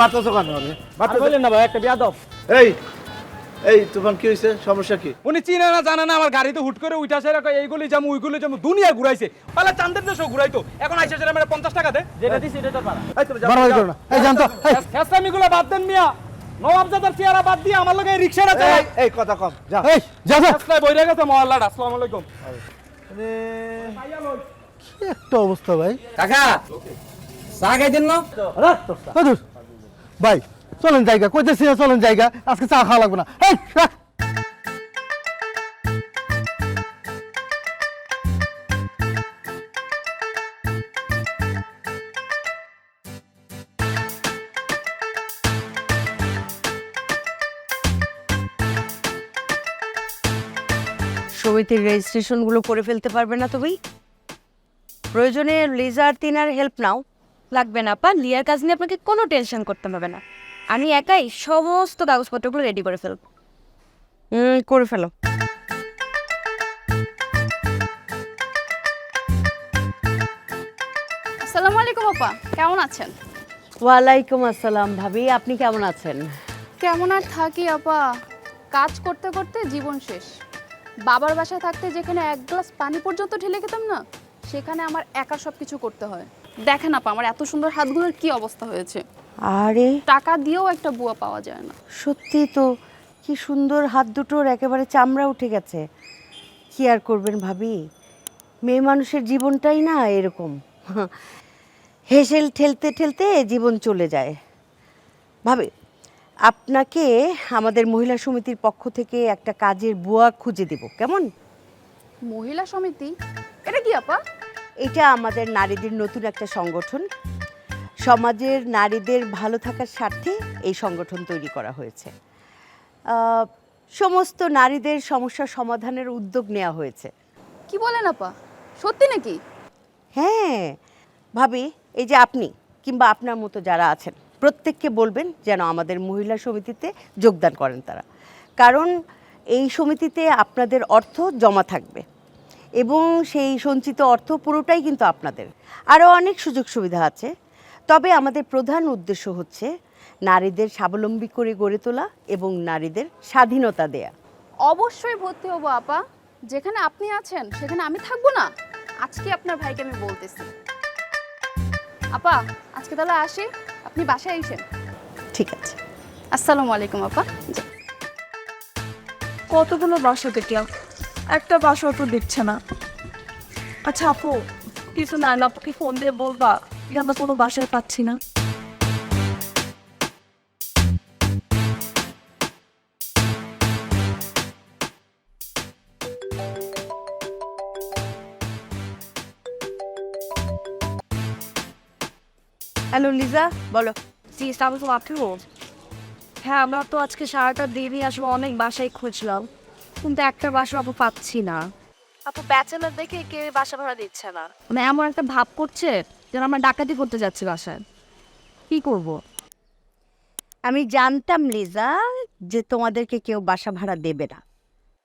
মারতেছো কেন আরে? মারতেছো বললেন না ভাই একটা বিয়াদব। এই এই তুফান কি হয়েছে সমস্যা কি? উনি চিনে না জানে না আমার গাড়িতে হুট করে উঠা সেরা কয় এইগুলি যাব ওইগুলি যাব দুনিয়া ঘুরাইছে। পালা চান্দের দেশও ঘুরাইতো এখন আইসা সেরা মেরে পঞ্চাশ টাকা দে। যেটা দিছি সেটা তো পারা। এই তুমি যাও, না। এই জানতো। এই। ফ্যাসামিগুলো বাদ দেন মিয়া। নবাবজাদার চেহারা বাদ দিয়ে আমার লগে রিক্সাটা এই, চালাই এই কথা কম। যা। এই যা যা। বইরে গেছে মহল্লাটা আসসালামু আলাইকুম। কি একটা অবস্থা ভাই। কাকা চা খাইতেন না। ভাই, চলেন জায়গা, কইতেছি না চলেন জায়গা, আজকে চা খাওয়া লাগবে না। এই রাখ। সমিতির রেজিস্ট্রেশনগুলো করে ফেলতে পারবে না তুমি প্রয়োজনে লিজার তিনার হেল্প নাও। লাগবে না আপা। লিয়ার কাজ নিয়ে আপনাকে কোনো টেনশন করতে হবে না। আমি একাই সমস্ত কাগজপত্রগুলো রেডি করে ফেলব। হুম করে ফেলো। আসসালামু আলাইকুম আপা। কেমন আছেন? ওয়ালাইকুম আসসালাম ভাবি। আপনি কেমন আছেন? কেমন আর থাকি আপা? কাজ করতে করতে জীবন শেষ। বাবার বাসায় থাকতে যেখানে এক গ্লাস পানি পর্যন্ত ঢেলে খেতাম না সেখানে আমার একা সব কিছু করতে হয়। দেখেন আপা আমার এত সুন্দর হাতগুলোর কি অবস্থা হয়েছে? আরে। টাকা দিয়েও একটা বুয়া পাওয়া যায় না। সত্যি তো কি সুন্দর হাত দুটোর একেবারে চামড়া উঠে গেছে। কি আর করবেন ভাবি? মেয়ে মানুষের জীবনটাই না এরকম। হেসেল ঠেলতে ঠেলতে জীবন চলে যায়। ভাবি আপনাকে আমাদের মহিলা সমিতির পক্ষ থেকে একটা কাজের বুয়া খুঁজে দেব কেমন? মহিলা সমিতি? এটা কি আপা? এটা আমাদের নারীদের নতুন একটা সংগঠন। সমাজের নারীদের ভালো থাকার স্বার্থে এই সংগঠন তৈরি করা হয়েছে। সমস্ত নারীদের সমস্যা সমাধানের উদ্যোগ নেওয়া হয়েছে। কি বলেন আপা? সত্যি নাকি? হ্যাঁ। ভাবি এই যে আপনি কিংবা আপনার মতো যারা আছেন প্রত্যেককে বলবেন যেন আমাদের মহিলা সমিতিতে যোগদান করেন তারা। কারণ এই সমিতিতে আপনাদের অর্থ জমা থাকবে। এবং সেই সঞ্চিত অর্থ পুরোটাই কিন্তু আপনাদের। আরও অনেক সুযোগ সুবিধা আছে। তবে আমাদের প্রধান উদ্দেশ্য হচ্ছে নারীদের স্বাবলম্বী করে গড়ে তোলা এবং নারীদের স্বাধীনতা দেয়া। অবশ্যই ভর্তি হব আপা। যেখানে আপনি আছেন সেখানে আমি থাকব না। আজকে আপনার ভাইকে আমি বলতেছি। আপা আজকে তাহলে আসি। আপনি বাসায় এসেন। ঠিক আছে। আসসালামু আলাইকুম আপা। কতগুলো বাসা দেখলাম। একটা বাসাও তো দেখছে না। আচ্ছা আপু কিছু না আপুকে ফোন দিয়ে বলবা? আমরা কোনো বাসায় পাচ্ছি না। হ্যালো লিজা বলো। জি সালাম আপনি হ্যাঁ আমরা তো আজকে সারাটা দিনই আসলে অনেক বাসায় খুঁজলাম। কিন্তু একটা বাসা আপু পাচ্ছি না। আপু ব্যাচেলার দেখে কে বাসা ভাড়া দিচ্ছে না। মানে এমন একটা ভাব করছে যেন আমরা ডাকাতি করতে যাচ্ছি বাসায়। কি করব? আমি জানতাম লিজা যে তোমাদেরকে কেউ বাসা ভাড়া দেবে না।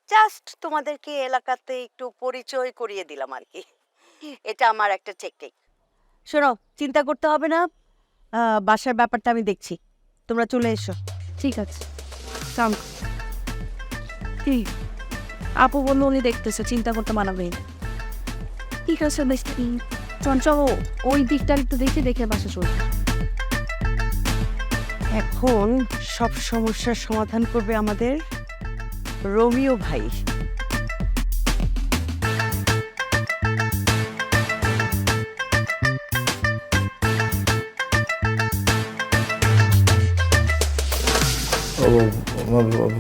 জাস্ট তোমাদেরকে এলাকাতে একটু পরিচয় করিয়ে দিলাম আর কি। এটা আমার একটা টেকনিক শোনো চিন্তা করতে হবে না। আহ, বাসার ব্যাপারটা আমি দেখছি। তোমরা চলে এসো। ঠিক আছে। কাম কি? আপু বলল উনি দেখতেছে চিন্তা করতে মানাবে ঠিক আছে দেখি চঞ্চল ওই দিকটা একটু দেখে দেখে বাসা চলছে এখন সব সমস্যার সমাধান করবে আমাদের রোমিও ভাই। ও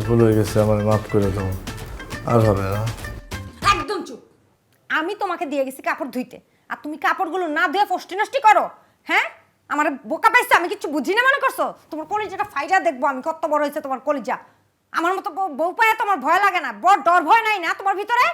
ভুল হয়ে গেছে আমার মাফ করে দাও। আর হবে না। একদম চুপ। আমি তোমাকে দিয়ে গেছি কাপড় ধুইতে। আর তুমি কাপড়গুলো না ধুয়ে ফষ্টি নষ্টি করো হ্যাঁ? আমার বোকা পাইছে আমি কিছু বুঝি না মনে করছ? তোমার কলিজাটা ফাইজা দেখব আমি কত বড় হয়েছে তোমার কলিজা। আমার মতো বউ- পায়ে তোমার ভয় লাগে না বড় ডর ভয় নাই না তোমার ভিতরে?